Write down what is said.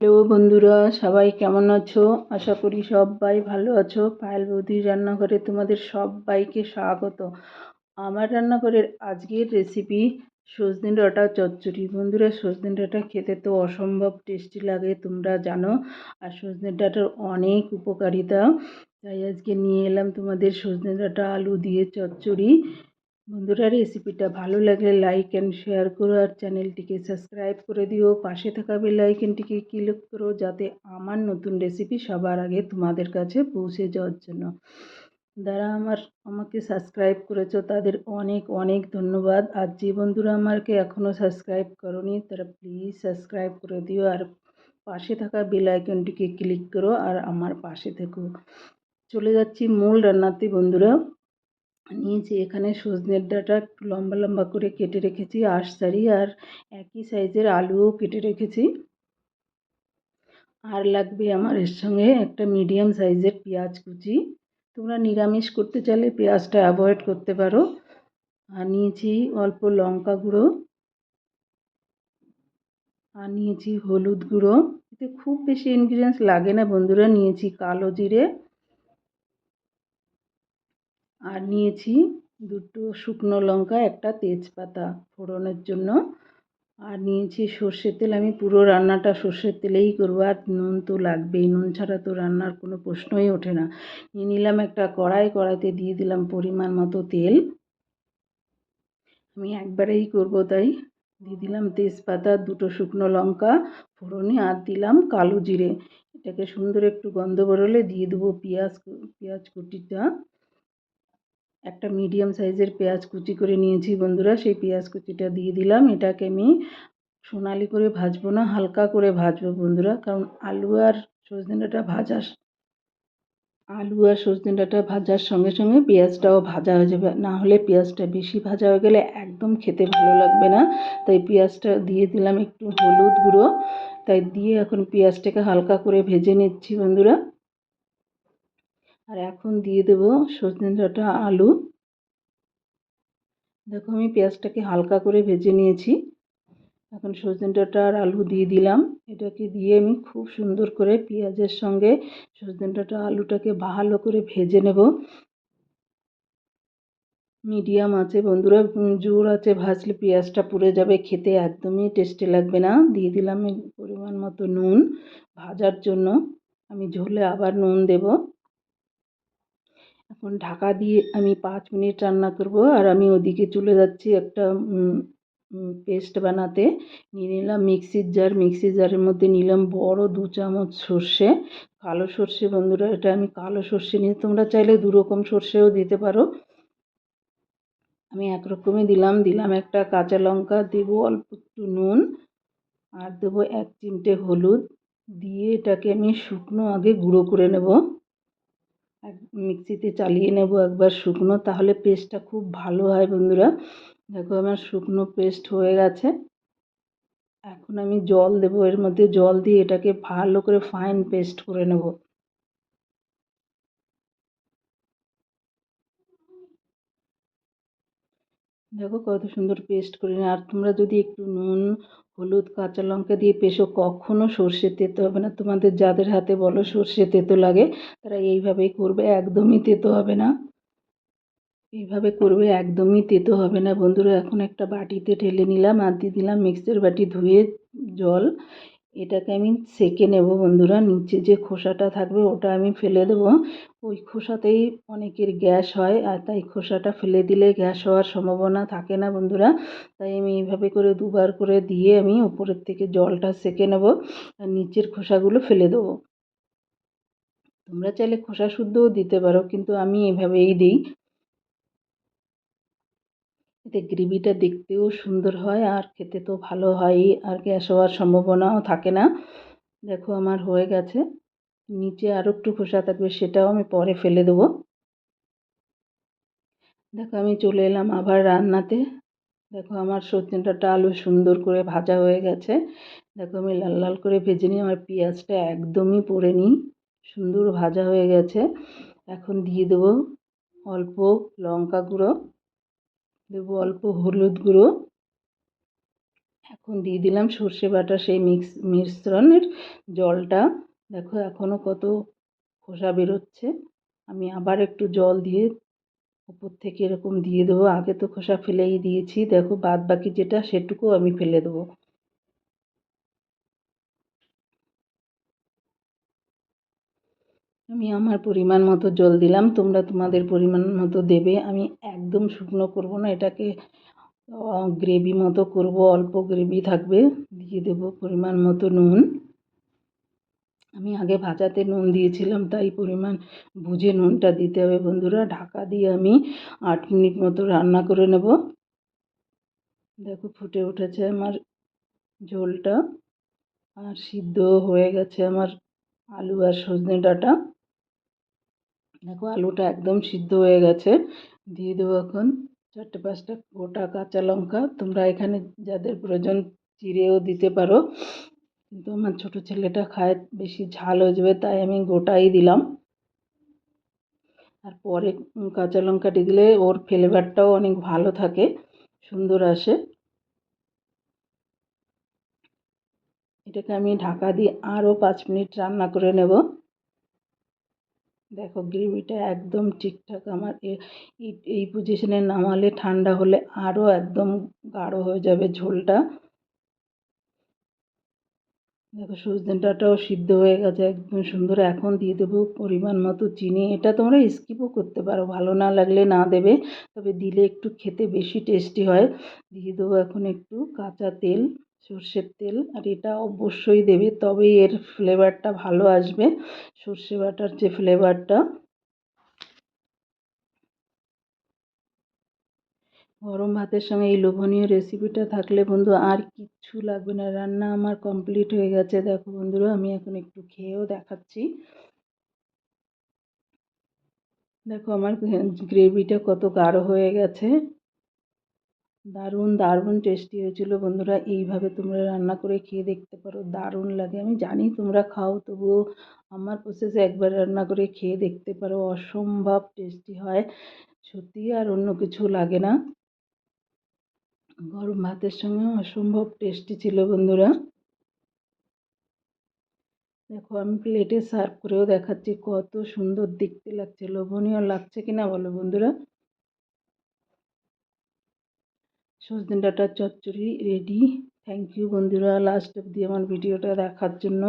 Hello বন্ধুরা, সবাই কেমন আছো? আশা করি সবাই ভালো আছো। পায়েল বৌদির রান্নাঘরে তোমাদের সবাইকে স্বাগত। আমার রান্নাঘরের আজকের রেসিপি সজনে ডাঁটা চচ্চড়ি। বন্ধুরা, সজনে ডাঁটা খেতে তো অসম্ভব টেস্টি লাগে, তোমরা জানো। আর সজনে ডাঁটার অনেক উপকারিতা। তাই আজকে নিয়ে এলাম তোমাদের সজনে ডাঁটা, আলু দিয়ে চচ্চড়ি। বন্ধুরা রেসিপিটা ভালো লাগলে লাইক অ্যান্ড শেয়ার করো আর চ্যানেলটিকে সাবস্ক্রাইব করে দিও। পাশে থাকা বেল আইকনটিকে ক্লিক করো যাতে আমার নতুন রেসিপি সবার আগে তোমাদের কাছে পৌঁছে যাওয়ার জন্য। যারা আমার, আমাকে সাবস্ক্রাইব করেছ, তাদের অনেক অনেক ধন্যবাদ। আর যে বন্ধুরা আমাকে এখনও সাবস্ক্রাইব করনি, তারা প্লিজ সাবস্ক্রাইব করে দিও। আর পাশে থাকা বেল আইকনটিকে ক্লিক করো আর আমার পাশে থেকো। চলে যাচ্ছি মূল রান্নাতে বন্ধুরা। নিয়েছি এখানে সজনের ডাঁটা একটু লম্বা লম্বা করে কেটে রেখেছি আশসারি আর একই সাইজের আলুও কেটে রেখেছি। আর লাগবে আমার এর সঙ্গে একটা মিডিয়াম সাইজের পেঁয়াজ কুচি। তোমরা নিরামিষ করতে চাইলে পেঁয়াজটা অ্যাভয়েড করতে পারো। আর নিয়েছি অল্প লঙ্কা গুঁড়ো। আর নিয়েছি হলুদ গুঁড়ো। এতে খুব বেশি ইনগ্রিডিয়েন্টস লাগে না বন্ধুরা, নিয়েছি কালো জিরে আর নিয়েছি দুটো শুকনো লঙ্কা, একটা তেজপাতা ফোড়নের জন্য। আর নিয়েছি সর্ষের তেল। আমি পুরো রান্নাটা সর্ষের তেলেই করব। আর নুন তো লাগবেই। নুন ছাড়া তো রান্নার কোনো প্রশ্নই ওঠে না। নিয়ে নিলাম একটা কড়াই। কড়াইতে দিয়ে দিলাম পরিমাণ মতো তেল। আমি একবারেই করব তাই। দিয়ে দিলাম তেজপাতা, দুটো শুকনো লঙ্কা ফোড়নে আর দিলাম কালো জিরে। এটাকে সুন্দর একটু গন্ধ বেরোলে দিয়ে দেবো পেঁয়াজ পেঁয়াজ কুটিটা। একটা মিডিয়াম সাইজের পেঁয়াজ কুচি করে নিয়েছি বন্ধুরা, সেই পেঁয়াজ কুচিটা দিয়ে দিলাম। এটাকে আমি সোনালি করে ভাজবো না, হালকা করে ভাজবো বন্ধুরা, কারণ আলু আর সজনে ডাঁটা ভাজা আলু আর সজনে ডাঁটা ভাজার সঙ্গে সঙ্গে পেঁয়াজটাও ভাজা হয়ে যাবে। না হলে পেঁয়াজটা বেশি ভাজা হয়ে গেলে একদম খেতে ভালো লাগবে না। তাই পেঁয়াজটা দিয়ে দিলাম একটু হলুদ গুঁড়ো, তাই দিয়ে এখন পেঁয়াজটাকে হালকা করে ভেজে নিচ্ছি বন্ধুরা। আর এখন দিয়ে দেব সজনে ডাঁটা আলু। দেখো আমি পেঁয়াজটাকে হালকা করে ভেজে নিয়েছি। এখন সজনে ডাঁটা আর আলু দিয়ে দিলাম। এটাকে দিয়ে আমি খুব সুন্দর করে পেঁয়াজের সঙ্গে সজনে ডাঁটা আলুটাকে ভালো করে ভেজে নেব। মিডিয়াম আছে বন্ধুরা জোর আছে ভাজলে পেঁয়াজটা পুড়ে যাবে, খেতে একদমই টেস্টি লাগবে না। দিয়ে দিলাম পরিমাণ মতো নুন ভাজার জন্য। আমি ঝোলে আবার নুন দেব। এখন ঢাকা দিয়ে আমি পাঁচ মিনিট রান্না করব আর আমি ওদিকে চলে যাচ্ছি একটা পেস্ট বানাতে। নিয়ে নিলাম মিক্সির জার, মিক্সির জারের মধ্যে নিলাম বড় দু চামচ সর্ষে। কালো সর্ষে বন্ধুরা, এটা আমি কালো সর্ষে নিয়ে, তোমরা চাইলে দু রকম সর্ষেও দিতে পারো। আমি একরকমই দিলাম দিলাম একটা কাঁচা লঙ্কা, দেবো অল্প একটু নুন আর দেবো এক চিমটে হলুদ। দিয়ে এটাকে আমি শুকনো আগে গুঁড়ো করে নেব। মিক্সিতে চালিয়ে নেব একবার শুকনো, তাহলে পেস্টটা খুব ভালো হয় বন্ধুরা। দেখো আমার শুকনো পেস্ট হয়ে গেছে। এখন আমি জল দেব, এর মধ্যে জল দিয়ে এটাকে ভালো করে ফাইন পেস্ট করে নেব। দেখো কত সুন্দর পেস্ট করে আর তোমরা যদি একটু নুন, হলুদ, কাঁচা লঙ্কা দিয়ে পেশো কখনও সর্ষে তেতো হবে না। তোমাদের যাদের হাতে বলো সর্ষে তেতো লাগে, তারা এইভাবেই করবে, একদমই তেতো হবে না। এইভাবে করবে, একদমই তেতো হবে না। বন্ধুরা, এখন একটা বাটিতে ঢেলে নিলাম, আর দিয়ে দিলাম মিক্সচার বাটি ধুয়ে জল। এটাকে আমি সেকে নেব বন্ধুরা, নিচে যে খোসাটা থাকবে ওটা আমি ফেলে দেবো। ওই খোসাতেই অনেকের গ্যাস হয় আর তাই খোসাটা ফেলে দিলে গ্যাস হওয়ার সম্ভাবনা থাকে না বন্ধুরা। তাই আমি এইভাবে করে দুবার করে দিয়ে আমি উপরের থেকে জলটা সেকে নেব আর নিচের খোসাগুলো ফেলে দেবো। তোমরা চাইলে খোসা শুদ্ধও দিতে পারো, কিন্তু আমি এভাবেই দিই। এতে গ্রেভিটা দেখতেও সুন্দর হয় আর খেতে তো ভালো হয়ই, আর গ্যাস হওয়ার সম্ভাবনাও থাকে না। দেখো আমার হয়ে গেছে। নিচে আরও একটু খোসা থাকবে সেটাও আমি পরে ফেলে দেবো। দেখো আমি চলে এলাম আবার রান্নাতে। দেখো আমার সজনেটা আলু সুন্দর করে ভাজা হয়ে গেছে। দেখো আমি লাল লাল করে ভেজে নিই আমার পেঁয়াজটা একদমই পড়ে নিই সুন্দর ভাজা হয়ে গেছে। এখন দিয়ে দেবো অল্প লঙ্কা গুঁড়ো। দেবো অল্প হলুদ গুঁড়ো। এখন দিয়ে দিলাম সর্ষে বাটা সেই মিক্স, মিশ্রণের জলটা। দেখো এখনও কত খোসা বেরোচ্ছে। আমি আবার একটু জল দিয়ে উপর থেকে এরকম দিয়ে দেবো। আগে তো খোসা ফেলেই দিয়েছি। দেখো বাদ বাকি যেটা সেটুকু আমি ফেলে দেবো। আমি আমার পরিমাণ মতো জল দিলাম, তোমরা তোমাদের পরিমাণ মতো দেবে। আমি একদম শুকনো করব না, এটাকে গ্রেভি মতো করব, অল্প গ্রেভি থাকবে। দিয়ে দেবো পরিমাণ মতো নুন। আমি আগে ভাজাতে নুন দিয়েছিলাম, তাই পরিমাণ বুঝে নুনটা দিতে হবে বন্ধুরা। ঢাকা দিয়ে আমি আট মিনিট মতো রান্না করে নেব। দেখো ফুটে উঠেছে আমার ঝোলটা, আর সিদ্ধ হয়ে গেছে আমার আলু আর সজনে ডাঁটা। দেখো আলুটা একদম সিদ্ধ হয়ে গেছে। দিয়ে দেবো এখন চারটে পাঁচটা গোটা কাঁচা লঙ্কা। তোমরা এখানে যাদের প্রয়োজন চিড়েও দিতে পারো। কিন্তু আমার ছোটো ছেলেটা খায়, বেশি ঝাল হয়ে যাবে, তাই আমি গোটাই দিলাম। আর পরে কাঁচা লঙ্কাটি দিলে ওর ফ্লেভারটাও অনেক ভালো থাকে, সুন্দর আসে। এটাকে আমি ঢাকা দিয়ে আরও পাঁচ মিনিট রান্না করে নেব। দেখো গ্রেভিটা একদম ঠিকঠাক আমার এই পজিশনে নামালে ঠান্ডা হলে আরও একদম গাঢ় হয়ে যাবে ঝোলটা। দেখো সজনে সিদ্ধ হয়ে গেছে একদম সুন্দর। এখন দিয়ে দেবো পরিমাণ মতো চিনি। এটা তোমরা স্কিপও করতে পারো, ভালো না লাগলে না দেবে। তবে দিলে একটু খেতে বেশি টেস্টি হয়। দিয়ে দেবো এখন একটু কাঁচা তেল। সর্ষের তেল, আর এটা অবশ্যই দেবে। তবেই এর ফ্লেভারটা ভালো আসবে। সর্ষে বাটার যে ফ্লেভারটা গরম ভাতের সঙ্গে এই লোভনীয় রেসিপিটা থাকলে বন্ধু আর কিচ্ছু লাগবে না। রান্না আমার কমপ্লিট হয়ে গেছে। দেখো বন্ধুরা, আমি এখন একটু খেয়েও দেখাচ্ছি। দেখো আমার গ্রেভিটা কত গাঢ় হয়ে গেছে। দারুণ দারুণ টেস্টি হয়েছিল। বন্ধুরা, এইভাবে তোমরা রান্না করে খেয়ে দেখতে পারো। দারুণ লাগে। আমি জানি তোমরা খাও, তবুও আমার প্রসেসে একবার রান্না করে খেয়ে দেখতে পারো। অসম্ভব টেস্টি হয়। সত্যি আর অন্য কিছু লাগে না। গরম ভাতের সঙ্গে অসম্ভব টেস্টি ছিল বন্ধুরা। দেখো, আমি প্লেটে সার্ভ করেও দেখাচ্ছি। কত সুন্দর দেখতে লাগছে। লোভনীয় লাগছে কিনা বলো বন্ধুরা? সজনে ডাটার চচ্চড়ি রেডি। থ্যাংক ইউ বন্ধুরা। লাস্ট অব্দি আমার ভিডিওটা দেখার জন্য।